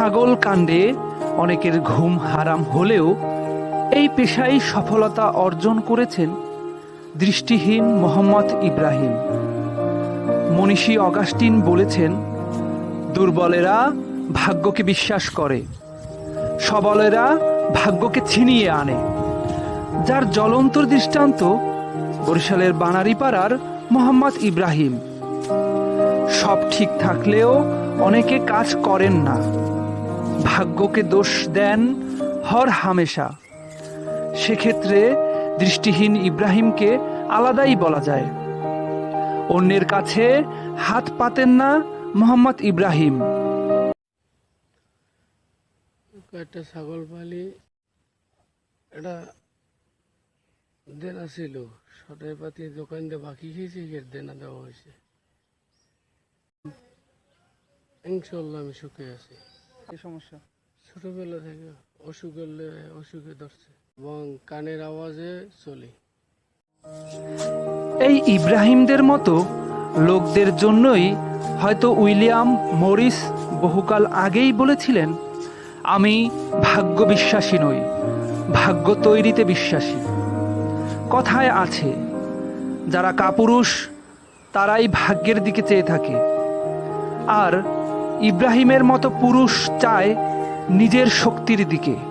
ছাগল কাণ্ডে অনেকের ঘুম হারাম হলেও এই পেশায় সফলতা অর্জন করেছেন দৃষ্টিহীন মোহাম্মদ ইব্রাহিম। মনীষী অগাস্টিন বলেছেন, দুর্বলেরা ভাগ্যকে বিশ্বাস করে, সবলেরা ভাগ্যকে ছিনিয়ে আনে। যার জ্বলন্ত দৃষ্টান্ত বরিশালের বানারীপাড়ার মোহাম্মদ ইব্রাহিম। সব ঠিক থাকলেও অনেকে কাজ করেন না। ভাগ্যকে দোষ দেন হর হামেশা। সেক্ষেত্রে দৃষ্টিহীন ইব্রাহিমকে আলাদাই বলা যায়। অন্যের কাছে হাত পাতেন না মোহাম্মদ ইব্রাহিম। কয়েকটা ছাগল পালি, এটা দেনা ছিল। সটাই পাতি দোকান দিয়ে বাকি খেয়েছি, এর দেনা দেওয়া হয়েছে। ইনশাল্লাহ আমি সুখে আছি। কি সমস্যা? ছোটবেলা থেকে অসুখ হলে অসুখে ধরছে এবং কানের আওয়াজে চলি। এই ইব্রাহিমদের মতো লোকদের জন্যই হয়তো উইলিয়াম মরিস বহুকাল আগেই বলেছিলেন আমি ভাগ্য বিশ্বাসী নই ভাগ্য তৈরিতে বিশ্বাসী। কথায় আছে যারা কাপুরুষ তারাই ভাগ্যের দিকে চেয়ে থাকে। আর ইব্রাহিমের মতো পুরুষ চায় নিজের শক্তির দিকে।